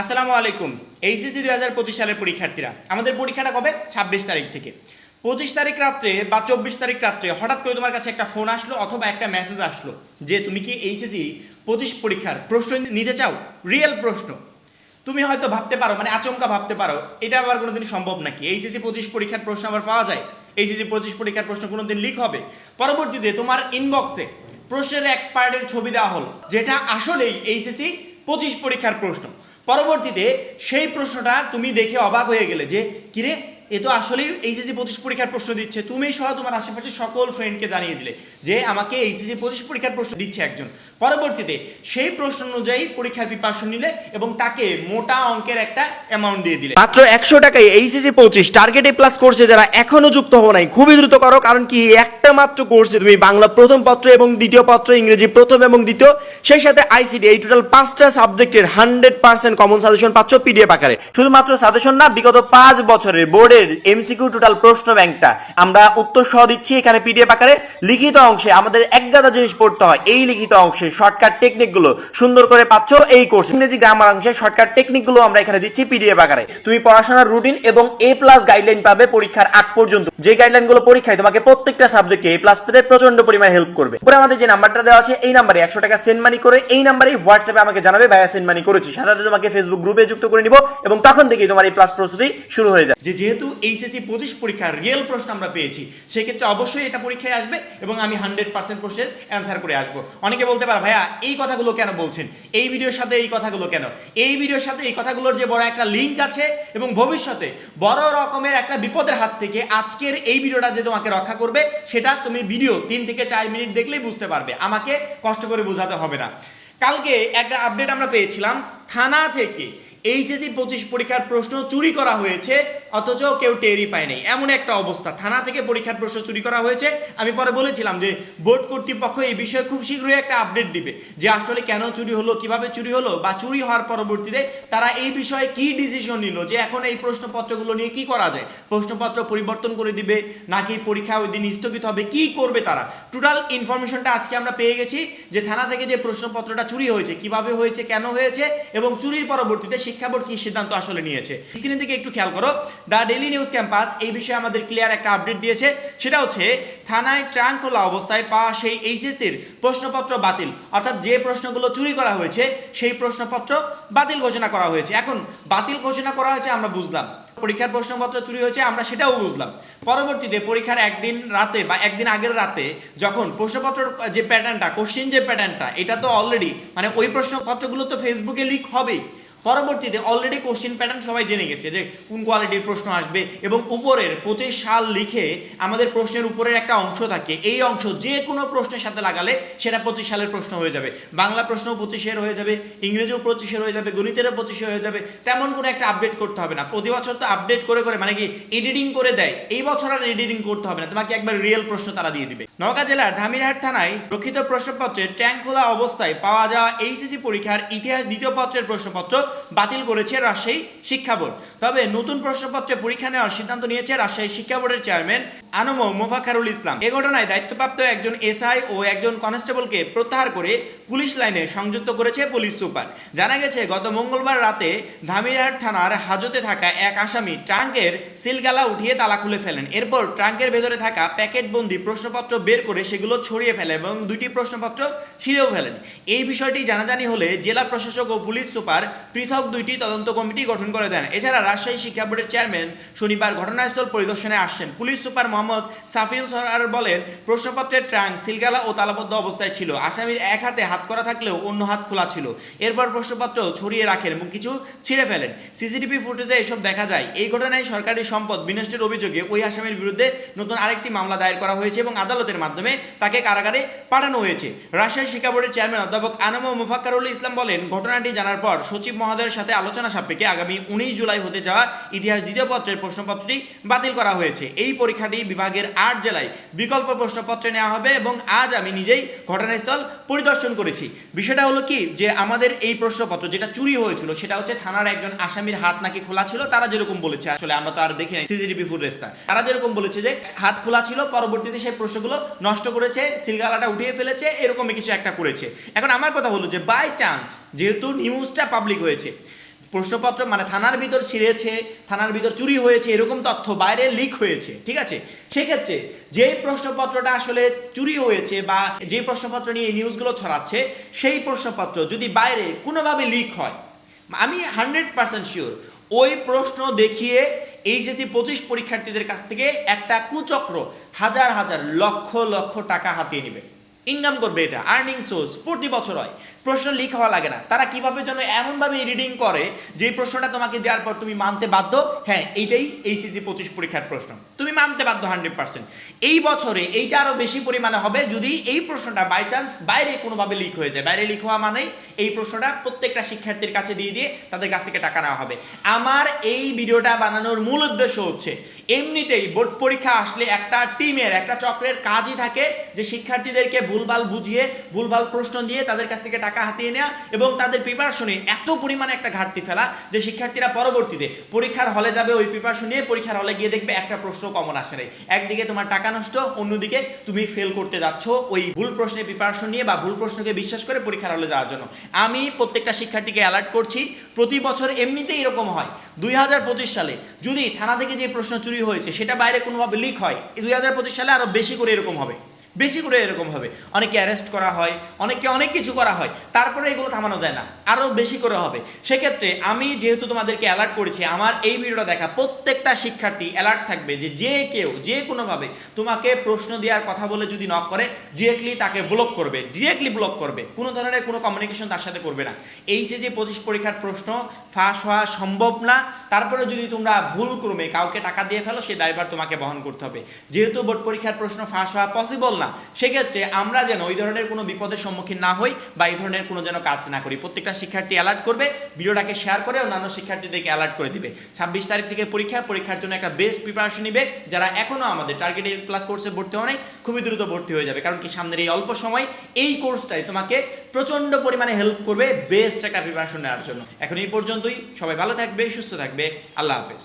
আসসালামু আলাইকুম। এইচএসসি দুই হাজার পঁচিশ সালের পরীক্ষার্থীরা, আমাদের পরীক্ষাটা কবে? ছাব্বিশ তারিখ থেকে। পঁচিশ তারিখ রাত্রে বা চব্বিশ তারিখ রাত্রে হঠাৎ করে তোমার কাছে একটা ফোন আসলো অথবা একটা মেসেজ আসলো যে তুমি কি এইচএসসি পঁচিশ পরীক্ষার প্রশ্ন নিতে চাও? রিয়েল প্রশ্ন। তুমি হয়তো ভাবতে পারো মানে আচমকা ভাবতে পারো, এটা আবার কোনোদিন সম্ভব নাকি? এইচএসসি পঁচিশ পরীক্ষার প্রশ্ন আবার পাওয়া যায়? এইচএসসি পঁচিশ পরীক্ষার প্রশ্ন কোনোদিন লিক হবে? পরবর্তীতে তোমার ইনবক্সে প্রশ্নের এক পার্টের ছবি দেওয়া হলো, যেটা আসলেই এইচএসসি পঁচিশ পরীক্ষার প্রশ্ন। পরবর্তীতে সেই প্রশ্নটা তুমি দেখে অবাক হয়ে গেলে যে কিরে এ তো আসলেই এইচএসসি পঁচিশ পরীক্ষার প্রশ্ন দিচ্ছে। তুমি সহ তোমার আশেপাশে সকল ফ্রেন্ডকে জানিয়ে দিলে যে আমাকে এইচএসসি পঁচিশ পরীক্ষার প্রশ্ন দিচ্ছে একজন। পরবর্তীতে সেই প্রশ্ন অনুযায়ী পরীক্ষার প্রিপারেশন নিলে এবং তাকে মোটা অঙ্কের একটা অ্যামাউন্ট দিয়ে দিলে। মাত্র একশো টাকায় এইচএসসি পঁচিশ টার্গেট প্লাস কোর্সে যারা এখনও যুক্ত হব নাই, খুবই দ্রুত করো, কারণ কি একটা মাত্র কোর্সে তুমি বাংলা প্রথম পত্র এবং দ্বিতীয় পত্র, ইংরেজি প্রথম এবং দ্বিতীয়, সেই সাথে আইসিডি এই টোটাল পাঁচটা সাবজেক্টের হান্ড্রেড পার্সেন্ট কমন সাজেশন পাচ্ছ পিডিএফ আকারে। শুধুমাত্র সাজেশন না, বিগত পাঁচ বছরের বোর্ডের এমসিকিউ টোটাল প্রশ্ন ব্যাংকটা। আমরা উত্তর সহ দিচ্ছি, এখানে পিডিএফ আকারে লিখিত অংশে আমাদের এক গাদা জিনিস পড়তে হয়। এই লিখিত অংশে শর্টকাট টেকনিকগুলো সুন্দর করে পাচ্ছ এই কোর্স ইংরেজি গ্রামার অংশে শর্টকাট টেকনিকগুলো আমরা এখানে দিচ্ছি পিডিএফ আকারে। তুমি পড়াশোনার রুটিন এবং এ প্লাস গাইডলাইন পাবে পরীক্ষার আগ পর্যন্ত। যে গাইডলাইনগুলো পরীক্ষায় তোমাকে প্রত্যেকটা সাবজেক্টে এ প্লাস পেতে প্রচণ্ড পরিমাণে হেল্প করবে। উপরে আমাদের যে নাম্বারটা দেওয়া আছে, এই নাম্বারে একশো টাকা সেন্ড মানি করে এই নাম্বারে হোয়াটসঅ্যাপে আমাকে জানাবে, ভাইয়া সেন্ড মানি করেছি। সাথে তোমাকে ফেসবুক গ্রুপে যুক্ত করে নিব এবং তখন থেকেই তোমার এই প্লাস প্রস্তুতি শুরু হয়ে যায় যে যেহেতু এইচএসসি পঁচিশ পরীক্ষার রিয়েল প্রশ্ন আমরা পেয়েছি। সেক্ষেত্রে অবশ্যই এটা পরীক্ষায় আসবে এবং আমি হান্ড্রেড পার্সেন্ট প্রশ্নের অ্যান্সার করে আসব। অনেকে বলতে পারে, ভাইয়া, এই কথাগুলো কেন বলছেন? এই ভিডিওর সাথে এই কথাগুলো কেন? এই ভিডিওর সাথে এই কথাগুলোর যে বড় একটা লিঙ্ক আছে এবং ভবিষ্যতে বড় রকমের একটা বিপদের হাত থেকে আজকের এই ভিডিওটা যে তোমাকে রক্ষা করবে, সেটা তুমি ভিডিও তিন থেকে চার মিনিট দেখলেই বুঝতে পারবে। আমাকে কষ্ট করে বোঝাতে হবে না। কালকে একটা আপডেট আমরা পেয়েছিলাম, থানা থেকে এইচএসসি পঁচিশ পরীক্ষার প্রশ্ন চুরি করা হয়েছে। অথচ কেউ টেরই পায় নাই। এমন একটা অবস্থা। থানা থেকে পরীক্ষার প্রশ্ন চুরি করা হয়েছে। আমি পরে বলেছিলাম যে, বোর্ড কর্তৃপক্ষ এই বিষয়ে খুব শীঘ্রই একটা আপডেট দিবে যে, আসলে কেন চুরি হলো, কীভাবে চুরি হলো বা চুরি হওয়ার পরবর্তীতে তারা এই বিষয়ে কি ডিসিশন নিল যে, এখন এই প্রশ্নপত্রগুলো নিয়ে কি করা যায়? প্রশ্নপত্র পরিবর্তন করে দিবে? নাকি পরীক্ষা ওই দিন স্থগিত হবে? কি করবে তারা? টোটাল ইনফরমেশনটা আজকে আমরা পেয়ে গেছি যে, থানা থেকে যে প্রশ্নপত্রটা চুরি হয়েছে, কীভাবে হয়েছে, কেন হয়েছে এবং চুরির পরবর্তীতে শিক্ষা বোর্ড কি সিদ্ধান্ত আসলে নিয়েছে? স্ক্রিনের দিকে একটু খেয়াল করো। দ্য ডেলি নিউজ ক্যাম্পাস এই বিষয়ে আমাদের ক্লিয়ার একটা আপডেট দিয়েছে। সেটা হচ্ছে, থানায় ট্রাঙ্ক খোলা অবস্থায় পাওয়া সেই এইচএসির প্রশ্নপত্র বাতিল। অর্থাৎ যে প্রশ্নগুলো চুরি করা হয়েছে, সেই প্রশ্নপত্র বাতিল ঘোষণা করা হয়েছে। এখন বাতিল ঘোষণা করা হয়েছে আমরা বুঝলাম। পরীক্ষার প্রশ্নপত্র চুরি হয়েছে, আমরা সেটাও বুঝলাম। পরবর্তীতে পরীক্ষার একদিন রাতে বা একদিন আগের রাতে যখন প্রশ্নপত্রের যে প্যাটার্নটা কোশ্চিন যে প্যাটার্নটা এটা তো অলরেডি মানে ওই প্রশ্নপত্রগুলো তো ফেসবুকে লিক হবেই। পরবর্তীতে অলরেডি কোশ্চিন প্যাটার্ন সবাই জেনে গেছে যে কোন কোয়ালিটির প্রশ্ন আসবে এবং উপরের পঁচিশ সাল লিখে আমাদের প্রশ্নের উপরের একটা অংশ থাকে। এই অংশ যে কোনো প্রশ্নের সাথে লাগালে সেটা পঁচিশ সালের প্রশ্ন হয়ে যাবে। বাংলা প্রশ্ন পঁচিশের হয়ে যাবে, ইংরেজিও পঁচিশের হয়ে যাবে, গণিতেরও পঁচিশে হয়ে যাবে। তেমন কোনো একটা আপডেট করতে হবে না। প্রতি বছর তো আপডেট করে করে মানে কি এডিটিং করে দেয়। এই বছর আর এডিটিং করতে হবে না। তোমাকে একবার রিয়েল প্রশ্ন তারা দিয়ে দিবে। নওগাঁ জেলার ধামিরহাট থানায় রক্ষিত প্রশ্নপত্রে ট্যাঙ্ক খোলা অবস্থায় পাওয়া যাওয়া এইচএসসি পরীক্ষার ইতিহাস দ্বিতীয় পত্রের প্রশ্নপত্র বাতিল করেছে রাজশাহী শিক্ষা বোর্ড। তবে নতুন প্রশ্নপত্রে পরীক্ষা নেওয়ার সিদ্ধান্ত নিয়েছে রাজশাহী শিক্ষা বোর্ডের চেয়ারম্যান আনম মোফাখারুল ইসলাম। এ ঘটনায় দায়িত্বপ্রাপ্ত একজন এসআই ও একজন কনস্টেবলকে প্রত্যাহার করে পুলিশ লাইনে সংযুক্ত করেছে পুলিশ সুপার। জানা গেছে, গত মঙ্গলবার রাতে ধামিরহাট থানার হাজতে থাকা এক আসামি ট্রাঙ্কের সিলগালা উঠিয়ে তালা খুলে ফেলেন। এরপর ট্রাঙ্কের ভেতরে থাকা প্যাকেটবন্দি প্রশ্নপত্র বের করে সেগুলো ছড়িয়ে ফেলে এবং দুইটি প্রশ্নপত্র ছিঁড়েও ফেলেন। এই বিষয়টি জানাজানি হলে জেলা প্রশাসক ও পুলিশ সুপার পৃথক দুইটি তদন্ত কমিটি গঠন করে দেন। এছাড়া রাজশাহী শিক্ষা বোর্ডের চেয়ারম্যান শনিবার ঘটনাস্থল পরিদর্শনে আসছেন। পুলিশ সুপার মোহাম্মদ সাফিউল সরকার বলেন, প্রশ্নপত্রের ট্রাঙ্ক সিলগালা ও তালাবদ্ধ অবস্থায় ছিল। আসামির এক হাতে হাত করা থাকলেও অন্য হাত খোলা ছিল। এরপর প্রশ্নপত্র ছড়িয়ে রাখেন এবং কিছু ছিঁড়ে ফেলেন। সিসিটিভি ফুটেজে এসব দেখা যায়। এই ঘটনায় সরকারি সম্পদ বিনষ্টের অভিযোগে ওই আসামির বিরুদ্ধে নতুন আরেকটি মামলা দায়ের করা হয়েছে এবং আদালতের মাধ্যমে তাকে কারাগারে পাঠানো হয়েছে। রাজশাহী শিক্ষা বোর্ডের চেয়ারম্যান অধ্যাপক আনম মুফাক্কারুল ইসলাম বলেন, ঘটনাটি জানার পর সচিব মহোদয়ের সাথে আলোচনা সাপেক্ষে আগামী উনিশ জুলাই হতে যাওয়া ইতিহাস দ্বিতীয় পত্রের প্রশ্নপত্রটি বাতিল করা হয়েছে। এই পরীক্ষাটি বিভাগের আট জেলায় বিকল্প প্রশ্নপত্রে নেওয়া হবে এবং আজ আমি নিজেই ঘটনাস্থল পরিদর্শন করেছি। বিষয়টা হলো কি যে আমাদের এই প্রশ্নপত্র যেটা চুরি হয়েছিল, সেটা হচ্ছে থানার একজন আসামির হাত নাকি খোলা ছিল, তারা যেরকম বলেছে, আসলে আমরা তো আর দেখি নাই, সিসিটিভি ফুটেজটা তারা যেরকম বলেছে যে হাত খোলা ছিল, পরবর্তীতে সেই প্রশ্নগুলো নষ্ট করেছে, সিলগালাটা উঠিয়ে ফেলেছে, এরকমই কিছু একটা করেছে। এখন আমার কথা হলো যে বাই চান্স যেহেতু নিউজটা পাবলিক হয়েছে প্রশ্নপত্র মানে থানার ভিতর ছিঁড়েছে, থানার ভিতর চুরি হয়েছে, এরকম তথ্য বাইরে লিক হয়েছে, ঠিক আছে? সেক্ষেত্রে যে প্রশ্নপত্রটা আসলে চুরি হয়েছে বা যে প্রশ্নপত্র নিয়ে নিউজগুলো ছড়াচ্ছে, সেই প্রশ্নপত্র যদি বাইরে কোনোভাবে লিক হয়, আমি হান্ড্রেড পার্সেন্ট শিওর ওই প্রশ্ন দেখিয়ে এইচএসসি পঁচিশ পরীক্ষার্থীদের কাছ থেকে একটা কুচক্র হাজার হাজার লক্ষ লক্ষ টাকা হাতিয়ে নেবে। ইনকাম করবে এটা আর্নিং সোর্স প্রতি বছর হয়। প্রশ্ন লিক হওয়া লাগে না। তারা কীভাবে যেন এমনভাবে রিডিং করে, যে প্রশ্নটা তোমাকে দেওয়ার পর তুমি মানতে বাধ্য? হ্যাঁ এইটাই এইচএসসি পঁচিশ পরীক্ষার প্রশ্ন। তুমি মানতে বাধ্য হান্ড্রেড পার্সেন্ট এই বছরে এইটা আরও বেশি পরিমাণে হবে যদি এই প্রশ্নটা বাই চান্স বাইরে কোনোভাবে লিক হয়ে যায়। বাইরে লিক হওয়া মানেই এই প্রশ্নটা প্রত্যেকটা শিক্ষার্থীর কাছে দিয়ে দিয়ে তাদের কাছ থেকে টাকা নেওয়া হবে। আমার এই ভিডিওটা বানানোর মূল উদ্দেশ্য হচ্ছে, এমনিতেই বোর্ড পরীক্ষা আসলে একটা টিমের একটা চক্রের কাজই থাকে যে শিক্ষার্থীদেরকে ভুলভাল বুঝিয়ে, ভুলভাল প্রশ্ন দিয়ে তাদের কাছ থেকে টাকা হাতিয়ে নেওয়া এবং তাদের প্রিপারেশনে এত পরিমাণে একটা ঘাটতি ফেলা যে শিক্ষার্থীরা পরবর্তীতে পরীক্ষার হলে যাবে, ওই প্রিপারেশন নিয়ে পরীক্ষার হলে গিয়ে দেখবে একটা প্রশ্ন কমন আসে নাই। একদিকে তোমার টাকা নষ্ট, অন্যদিকে তুমি ফেল করতে যাচ্ছ ওই ভুল প্রশ্নের প্রিপারেশন নিয়ে বা ভুল প্রশ্নকে বিশ্বাস করে পরীক্ষার হলে যাওয়ার জন্য। আমি প্রত্যেকটা শিক্ষার্থীকে অ্যালার্ট করছি, প্রতি বছর এমনিতেই এরকম হয়। দুই হাজার পঁচিশ সালে যদি থানা থেকে যে প্রশ্ন চুরি হয়েছে, সেটা বাইরে কোনোভাবে লিক হয় দুই হাজার পঁচিশ সালে আরও বেশি করে এরকম হবে। বেশি করে এরকম হবে। অনেকে অ্যারেস্ট করা হয়, অনেককে অনেক কিছু করা হয়, তারপরে এগুলো থামানো যায় না আরও বেশি করে হবে। সেক্ষেত্রে আমি যেহেতু তোমাদেরকে অ্যালার্ট করেছি, আমার এই ভিডিওটা দেখা, প্রত্যেকটা শিক্ষার্থী অ্যালার্ট থাকবে যে যে কেউ, যে কোনোভাবে তোমাকে প্রশ্ন দেওয়ার কথা বলে যদি নক করে ডিরেক্টলি তাকে ব্লক করবে ডিরেক্টলি ব্লক করবে। কোনো ধরনের কোনো কমিউনিকেশন তার সাথে করবে না। এইচএসি পঁচিশ পরীক্ষার প্রশ্ন, ফাঁস হওয়া সম্ভব না, তারপরে যদি তোমরা ভুল ক্রমে কাউকে টাকা দিয়ে ফেলো, সেই দায়ভার তোমাকে বহন করতে হবে। যেহেতু বোর্ড পরীক্ষার প্রশ্ন ফাঁস হওয়া পসিবল না সেক্ষেত্রে আমরা যেন ওই ধরনের কোনো বিপদের সম্মুখীন না হই বা এই ধরনের কোনো যেন কাজ না করি। প্রত্যেকটা শিক্ষার্থী অ্যালার্ট করবে, ভিডিওটাকে শেয়ার করে অন্যান্য শিক্ষার্থীদেরকে অ্যালার্ট করে দিবে। ছাব্বিশ তারিখ থেকে পরীক্ষা, পরীক্ষার জন্য একটা বেস্ট প্রিপারেশন নিবে যারা এখনও আমাদের টার্গেট প্লাস কোর্সে ভর্তি হওয়া নাই, খুবই দ্রুত ভর্তি হয়ে যাবে। কারণ কি সামনের এই অল্প সময় এই কোর্সটাই তোমাকে প্রচণ্ড পরিমাণে হেল্প করবে বেস্ট একটা প্রিপারেশন নেওয়ার জন্য। এখন এই পর্যন্তই। সবাই ভালো থাকবে, সুস্থ থাকবে। আল্লাহ হাফেজ।